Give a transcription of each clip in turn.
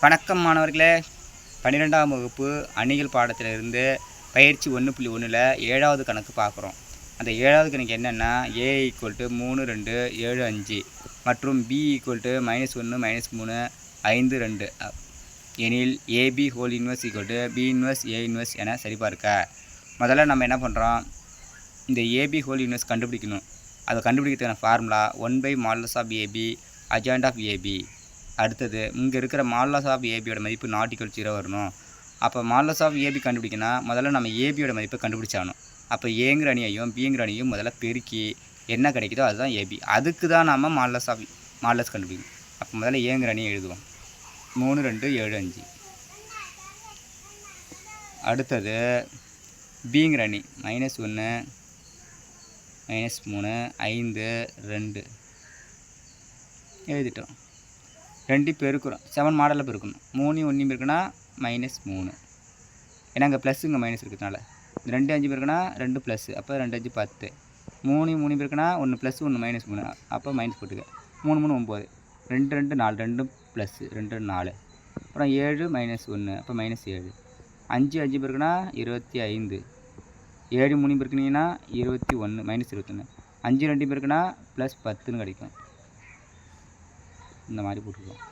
வணக்கம் மாணவர்களே. பன்னிரெண்டாம் வகுப்பு அணிகள் பாடத்திலிருந்து பயிற்சி ஒன்று புள்ளி ஒன்றில் ஏழாவது கணக்கு பார்க்குறோம். அந்த ஏழாவது கணக்கு என்னென்னா ஏ ஈக்குவல் டு மூணு ரெண்டு ஏழு அஞ்சு மற்றும் பி ஈக்குவல் டு மைனஸ் ஒன்று மைனஸ் மூணு ஐந்து ரெண்டு. எனில் AB whole inverse equal to B inverse A inverse என சரிபார்க்க. முதல்ல நம்ம என்ன பண்ணுறோம் இந்த ஏபி ஹோல் இன்வெர்ஸ் கண்டுபிடிக்கணும். அதை கண்டுபிடிக்கிறதுக்கான formula one by modulus of AB adjoint of AB அடுத்தது இங்கே இருக்கிற மால்லஸ் ஆஃப் ஏபியோட மதிப்பு நாட் ஈக்குவல் ஜீரோ வரணும். அப்போ மால்லஸ் ஆஃப் ஏபி கண்டுபிடிக்கனா முதல்ல நம்ம ஏபியோட மதிப்பை கண்டுபிடிச்சாகணும். அப்போ ஏங்கிற அணியையும் பிங்கிற அணியையும் முதல்ல பெருக்கி என்ன கிடைக்குதோ அதுதான் ஏபி. அதுக்கு தான் நம்ம மால்லஸ் ஆஃப் மால்லஸ் கண்டுபிடிக்கணும். அப்போ முதல்ல ஏங்கிற அணியை எழுதுவோம். மூணு ரெண்டு ஏழு அஞ்சு. அடுத்தது பிங்கிற அணி. மைனஸ் ஒன்று மைனஸ் மூணு ஐந்து ரெண்டு. எழுதிட்டோம். ரெண்டு பெருக்கிறோம் செவன் மாடலில் பெருக்கணும் மூணு ஒன்றையும் பெருக்குன்னா மைனஸ் மூணு. ஏன்னா அங்கே ப்ளஸ் இங்கே மைனஸ் இருக்கிறதுனால. இந்த ரெண்டு அஞ்சு பெருக்குன்னா ரெண்டு ப்ளஸ் அப்போ ரெண்டு அஞ்சு பத்து. மூணு மூணு பெருக்குனா ஒன்று ப்ளஸ் ஒன்று மைனஸ் மூணு. அப்போ மைனஸ் போட்டுக்க. மூணு மூணு ஒம்பது ரெண்டு ரெண்டு நாலு. ரெண்டும் ப்ளஸ்ஸு ரெண்டு ரெண்டு நாலு. அப்புறம் ஏழு மைனஸ் ஒன்று அப்போ மைனஸ் ஏழு. அஞ்சு அஞ்சு பெருக்குனா இருபத்தி ஐந்து. ஏழு மூணு பெருக்குனீங்கன்னா இருபத்தி ஒன்று மைனஸ் இருபத்தொன்று அஞ்சு ரெண்டு பேருக்குன்னா ப்ளஸ் பத்துன்னு கிடைக்கும். இந்த மாதிரி போட்டுக்கலாம்.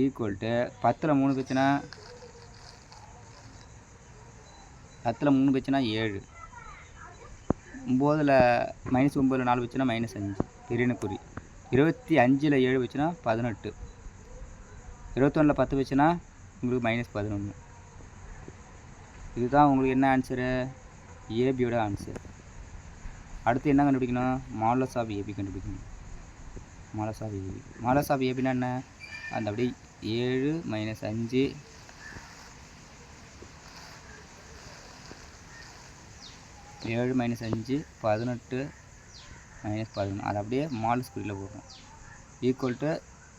ஈக்குவல் டு பத்தில் மூணு போச்சுன்னா பத்தில் மூணு போச்சுன்னா ஏழு. ஒம்போதில் மைனஸ் ஒம்பதில் நாலு வச்சுன்னா மைனஸ் அஞ்சு. பெரியன குறி இருபத்தி அஞ்சில் ஏழு வச்சுன்னா பதினெட்டு. இருபத்தொன்னில் பத்து வச்சுன்னா உங்களுக்கு மைனஸ் பதினொன்று இதுதான் உங்களுக்கு என்ன ஆன்சரு ஏபியோட ஆன்சர் அடுத்து என்ன கண்டுபிடிக்கணும்? மாடலஸ் ஆஃப் ஏபி கண்டுபிடிக்கணும். மலசாவி. மலசாவி எப்படின்னா என்ன? அந்த அப்படியே ஏழு மைனஸ் அஞ்சு. ஏழு மைனஸ் அஞ்சு பதினெட்டு மைனஸ் பதினொன்று அதை அப்படியே மாடல்ஸ் குறியில் போடுறோம் ஈக்குவல் டு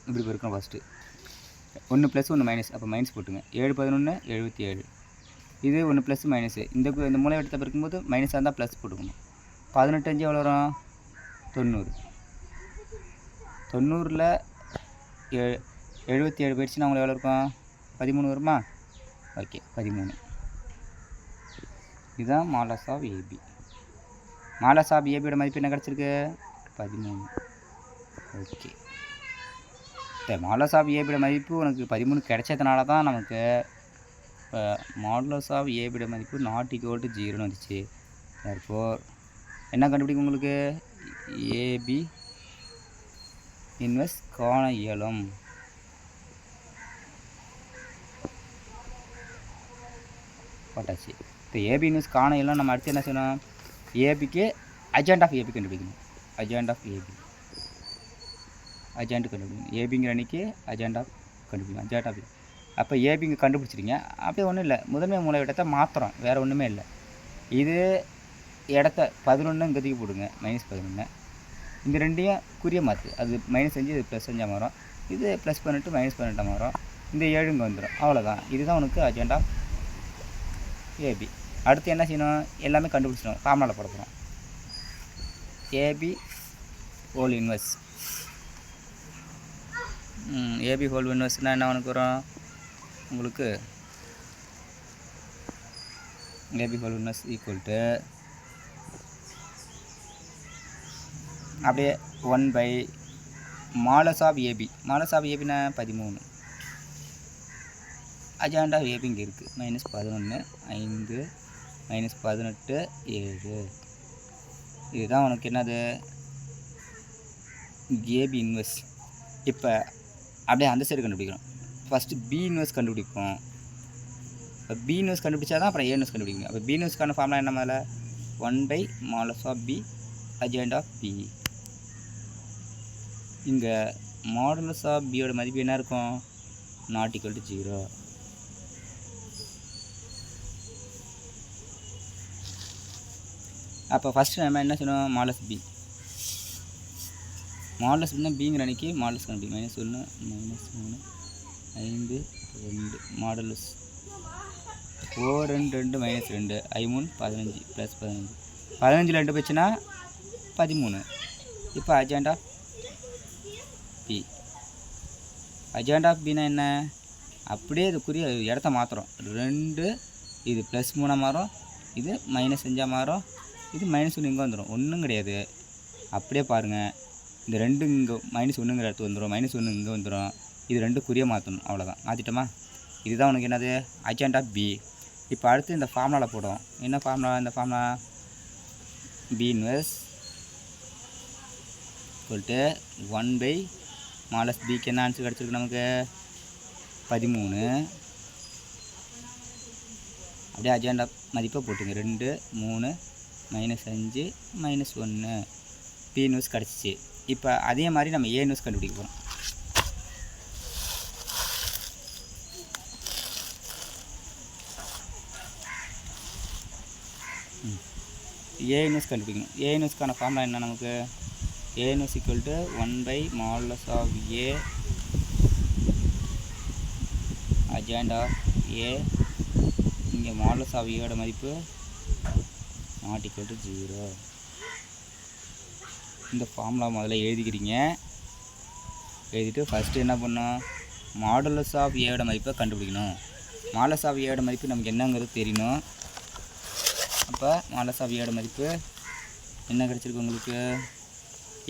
இப்படி போயிருக்கோம் ஃபஸ்ட்டு ஒன்று ப்ளஸ் ஒன்று மைனஸ் அப்போ மைனஸ் போட்டுங்க. ஏழு பதினொன்று எழுபத்தி ஏழு. இது ஒன்று ப்ளஸ் மைனஸு இந்த இந்த மூலை எடுத்த பிறக்கும்போது மைனஸாக இருந்தால் ப்ளஸ் போட்டுக்கணும். பதினெட்டு அஞ்சு எவ்வளோ வரும்? தொண்ணூறு. தொண்ணூறில் ஏ எழுபத்தி ஏழு போயிடுச்சுன்னா உங்களை எவ்வளோ இருக்கும்? பதிமூணு வருமா? ஓகே பதிமூணு. இதுதான் modulus of AB modulus of ஏபியோட மதிப்பு என்ன கிடச்சிருக்கு? பதிமூணு. ஓகே. இப்போ மாடலஸ் ஆஃப் ஏபியோட மதிப்பு உனக்கு பதிமூணு கிடைச்சதுனால தான் நமக்கு இப்போ மாடலஸ் ஆஃப் ஏபியோட மதிப்பு நாட் ஈக்குவல் டு ஜீரோன்னு வந்துச்சு. தற்போர் என்ன கண்டுபிடிக்கும் உங்களுக்கு? ஏபி இன்வெஸ்ட் காண இயலும். போட்டாச்சு. இப்போ ஏபி இன்வெஸ்ட் காண இயலும் நம்ம அடுத்து என்ன செய்யணும்? ஏபிக்கு அஜெண்ட் ஆஃப் ஏபி கண்டுபிடிக்கணும். அஜெண்ட் ஆஃப் ஏபி அஜெண்ட் கண்டுபிடிக்கணும். ஏபிங்கிற அன்னைக்கு அஜெண்ட் ஆஃப் கண்டுபிடிக்கணும். அஜெண்ட் ஆஃப் அப்போ ஏபிங்க கண்டுபிடிச்சிருங்க. அப்படியே ஒன்றும் இல்லை. முதன்மை மூல இடத்த மாற்றுறோம் வேறு ஒன்றுமே இல்லை. இது இடத்த பதினொன்றுங்கிறதுக்கு போடுங்க. மைனஸ் பதினொன்று இந்த ரெண்டையும் குறிய மாற்று அது மைனஸ் அஞ்சு இது ப்ளஸ் அஞ்சாக மாறும். இது ப்ளஸ் பண்ணிட்டு மைனஸ் பதினெட்டாக மாறும். இந்த ஏழுங்க வந்துடும் அவ்வளோதான் இதுதான் உனக்கு அஜெண்டா ஏபி அடுத்து என்ன செய்யணும்? எல்லாமே கண்டுபிடிச்சிடும் ஃபார்முலாவில் போட போகிறோம் AB whole inverse AB whole இன்வெர்ஸ்னால் என்ன உனக்கு வரும்? உங்களுக்கு AB whole inverse equal to அப்படியே one by modulus of AB modulus of ஏபினா பதிமூணு. அஜாண்ட் ஆஃப் ஏபி இங்கே இருக்குது மைனஸ் பதினொன்று ஐந்து மைனஸ் பதினெட்டு ஏழு. இதுதான் உனக்கு என்னது? ஏபி இன்வெஸ் இப்போ அப்படியே அந்த சைடு கண்டுபிடிக்கணும். ஃபஸ்ட்டு பி இன்வெஸ் கண்டுபிடிப்போம். இப்போ பி நியூஸ் கண்டுபிடிச்சா தான் அப்புறம் ஏ இன்வெர்ஸ் கண்டுபிடிக்கணும் அப்போ பி நியூஸ்க்கான ஃபார்ம்லாம் என்ன மேலே one by modulus of B adjoint of B இங்கே மாடுலஸ் ஆஃப் பியோட மதிப்பு என்ன இருக்கும்? நாட் ஈக்குவல் டு ஜீரோ அப்போ ஃபஸ்ட்டு நம்ம என்ன செய்யணும் மாடலஸ் பி மாடலஸ் பின்னா பிங்கிற அன்னைக்கு மாடலஸ் கண்டுபிடி மைனஸ் ஒன்று மைனஸ் மூணு ஐந்து ரெண்டு. மாடலஸ் ஓ ரெண்டு ரெண்டு மைனஸ் ரெண்டு. ஐ மூணு பதினஞ்சு ப்ளஸ் பதினஞ்சு. பதினஞ்சில் ரெண்டு போச்சுன்னா பதிமூணு. இப்போ அஜெண்டா பி. அஜெண்ட் ஆஃப் பின்னா என்ன? அப்படியே இதுக்குரிய இடத்த மாற்றுறோம் ரெண்டு இது ப்ளஸ் மூணாக மாறும். இது மைனஸ் அஞ்சாக மாறும். இது மைனஸ் ஒன்று இங்கே வந்துடும் ஒன்றும் கிடையாது. அப்படியே பாருங்கள் இந்த ரெண்டு இங்கே மைனஸ் ஒன்றுங்கிற இடத்து வந்துடும் மைனஸ் ஒன்று இங்கே வந்துடும் இது ரெண்டு குறிய மாற்றணும் அவ்வளோதான் மாற்றிட்டோமா இதுதான் உனக்கு என்னது? அஜெண்டா பி இப்போ அடுத்து இந்த ஃபார்முலாவில் போடும் என்ன ஃபார்முலா இந்த ஃபார்முலா பி இன்வெர்ஸ் சொல்லிட்டு ஒன் பை மாலஸ் பிக்கு என்ன ஆன்சர் கிடச்சிருக்கு நமக்கு? பதிமூணு. அப்படியே அஜெண்டா மதிப்பை போட்டுங்க. ரெண்டு மூணு மைனஸ் அஞ்சு மைனஸ் ஒன்று பி நியூஸ் கிடச்சிச்சு. இப்போ அதே மாதிரி நம்ம ஏ நியூஸ் கண்டுபிடிக்க போகிறோம் ஏ நியூஸ் கண்டுபிடிக்கணும். ஏ நியூஸ்க்கான ஃபார்முலா என்ன நமக்கு? A inverse equal to one by modulus of A adjoint of A இங்கே மாலஸ் ஆஃப் ஏயோட மதிப்பு நாட் ஈக்குவல் டு ஜீரோ இந்த ஃபார்முலா முதல்ல எழுதிக்கிறீங்க. எழுதிட்டு ஃபஸ்ட்டு என்ன பண்ணோம்? மாடலஸ் ஆஃப் ஏயோட மதிப்பை கண்டுபிடிக்கணும். மாலஸ் ஆஃப் ஏயோட மதிப்பு நமக்கு என்னங்கிறது தெரியணும். அப்போ மாலஸ் ஆஃப் ஏயோட மதிப்பு என்ன கிடச்சிருக்கு உங்களுக்கு?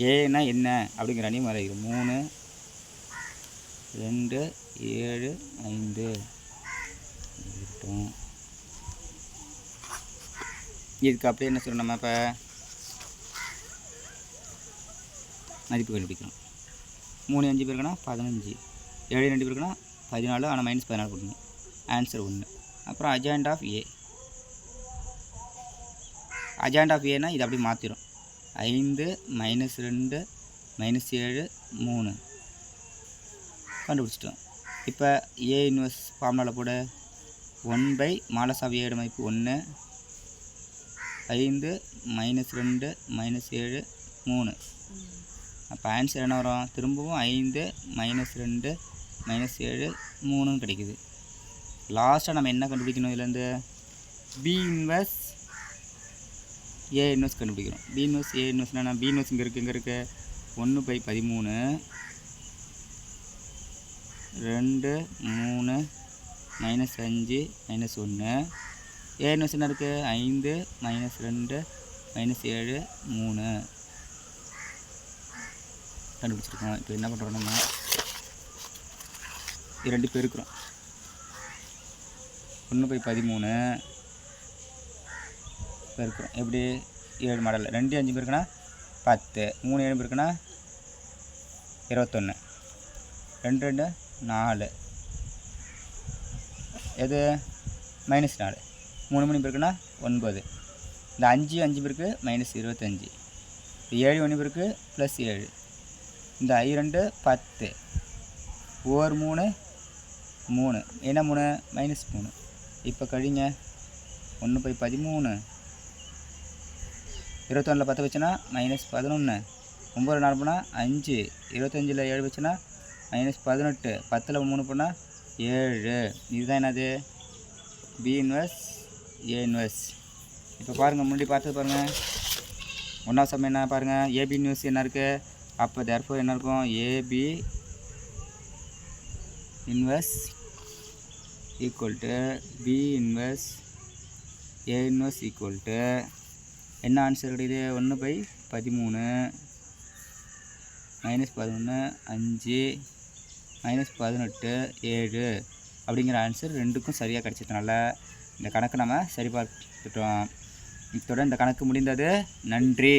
ஏன்னா என்ன? அப்படிங்கிற அணி மறையுது மூணு ரெண்டு ஏழு ஐந்து. இதுக்கு அப்படியே என்ன சொல்லணும் நம்ம இப்போ? மதிப்பு கண்டுபிடிக்கணும். மூணு அஞ்சு பேருக்குன்னா பதினஞ்சு. ஏழு ரெண்டு பேருக்குன்னா பதினாலு. ஆனால் மைனஸ் பதினாலு கொடுக்கணும். ஆன்சர் ஒன்று அப்புறம் adjoint of A adjoint of ஏன்னா இது அப்படியே மாற்றிடும் ஐந்து மைனஸ் ரெண்டு மைனஸ் ஏழு மூணு. கண்டுபிடிச்சிட்டோம். இப்போ ஏ இன்வெர்ஸ் ஃபார்முலாவில் போட. ஒன் பை மாலஸ் ஆஃப் ஏழு மதிப்பு ஒன்று ஐந்து மைனஸ் ரெண்டு மைனஸ் ஏழு மூணு. அப்போ ஆன்சர் என்ன வரும்? திரும்பவும் ஐந்து மைனஸ் ரெண்டு மைனஸ் ஏழு மூணுன்னு கிடைக்குது. லாஸ்ட்டாக நம்ம என்ன கண்டுபிடிக்கணும் இதுலேருந்து பி இன்வெர்ஸ் ஏ இன்வெர்ஸ் கண்டுபிடிக்கிறோம் B inverse A inverse B inverse இங்கே இருக்குது இங்கே இருக்கு. ஒன்று பை பதிமூணு. ரெண்டு மூணு மைனஸ் அஞ்சு மைனஸ் ஒன்று ஏ இன்வெர்ஸ் என்ன இருக்குது ஐந்து மைனஸ் ரெண்டு மைனஸ் ஏழு மூணு. கண்டுபிடிச்சிருக்கோம். இப்போ என்ன பண்ணுறோம்னா நம்ம? இது ரெண்டு ஒன்று பை பதிமூணு. பெருக்கிறோம். எப்படி? ஏழு மாடல். ரெண்டு அஞ்சு பேருக்குன்னா பத்து. மூணு ஏழு பேருக்குன்னா இருபத்தொன்று ரெண்டு ரெண்டு நாலு. எது? மைனஸ் நாலு. மூணு மணி பேருக்குன்னா ஒன்பது. இந்த அஞ்சு அஞ்சு பேருக்கு மைனஸ் இருபத்தஞ்சி. ஏழு மணி பேருக்கு ப்ளஸ் ஏழு. இந்த ஐ ரெண்டு பத்து. ஓர் மூணு மூணு. என்ன மூணு? மைனஸ் மூணு. இப்போ கழிங்க. ஒன்று போய் பதிமூணு. இருபத்தொன்னில் பத்து வச்சுன்னா மைனஸ் பதினொன்று ஒம்பது நாலு போனால் அஞ்சு. இருபத்தஞ்சில் ஏழு வச்சுன்னா மைனஸ் பதினெட்டு. பத்தில் மூணு போனால் ஏழு. இதுதான் என்னது? பி இன்வெர்ஸ் ஏ இன்வெர்ஸ் இப்போ பாருங்கள் முன்னாடி பார்த்து பாருங்கள் ஒன்றாவது சமயம் என்ன பாருங்கள் ஏபி இன்வெர்ஸ் என்ன இருக்குது அப்போ தேர்ஃபோர் என்ன இருக்கும்? AB inverse equal to B inverse A inverse equal to என்ன ஆன்சர் கிடையாது ஒன்று பை பதிமூணு. மைனஸ் பதினொன்று அஞ்சு மைனஸ் பதினெட்டு ஏழு அப்படிங்கிற ஆன்சர் ரெண்டுக்கும் சரியாக கிடச்சதுனால இந்த கணக்கு நம்ம சரி பார்த்துட்டோம் இந்த கணக்கு முடிந்தது. நன்றி.